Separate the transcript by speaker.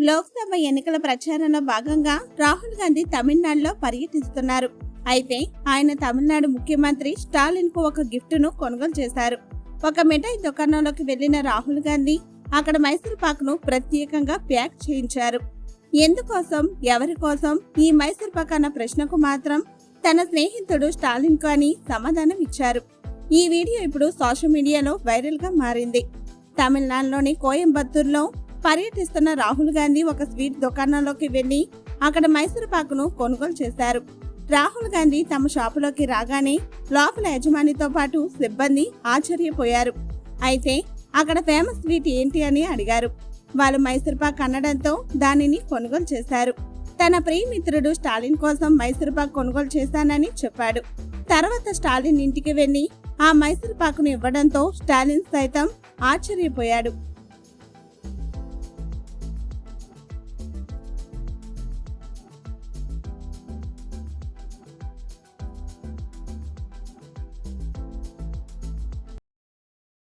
Speaker 1: లోక్సభ ఎన్నికల ప్రచారంలో భాగంగా రాహుల్ గాంధీ తమిళనాడులో పర్యటిస్తున్నారు. అయితే ఆయన తమిళనాడు ముఖ్యమంత్రి స్టాలిన్కు ఒక గిఫ్ట్ను కొనుగోలు చేశారు. ఒక మిఠాయి దుకాణంలోకి వెళ్ళిన రాహుల్ గాంధీ అక్కడ మైసూర్ పాక్ను ప్రత్యేకంగా ప్యాక్ చేయించారు. ఎందుకోసం? ఎవరి కోసం? ఈ మైసూర్ పాక్ అన్న ప్రశ్నకు మాత్రం తన స్నేహితుడు స్టాలిన్కు అని సమాధానం ఇచ్చారు. ఈ వీడియో ఇప్పుడు సోషల్ మీడియాలో వైరల్గా మారింది. తమిళనాడులోని కోయంబత్తూరులో పర్యటిస్తున్న రాహుల్ గాంధీ ఒక స్వీట్ దుకాణంలోకి వెళ్ళి అక్కడ మైసూర్ పాకును కొనుగోలు చేశారు. రాహుల్ గాంధీ తమ షాపులోకి రాగానే లోపల యజమానితో పాటు సిబ్బంది ఆశ్చర్యపోయారు. అయితే అక్కడ ఫేమస్ స్వీట్ ఏంటి అని అడిగారు. వాళ్ళు మైసూర్ పాక్ అనడంతో దానిని కొనుగోలు చేశారు. తన ప్రియమిత్రుడు స్టాలిన్ కోసం మైసూర్ పాక్ కొనుగోలు చేశానని చెప్పాడు. తర్వాత స్టాలిన్ ఇంటికి వెళ్ళి ఆ మైసూర్ పాకును ఇవ్వడంతో స్టాలిన్ సైతం ఆశ్చర్యపోయాడు.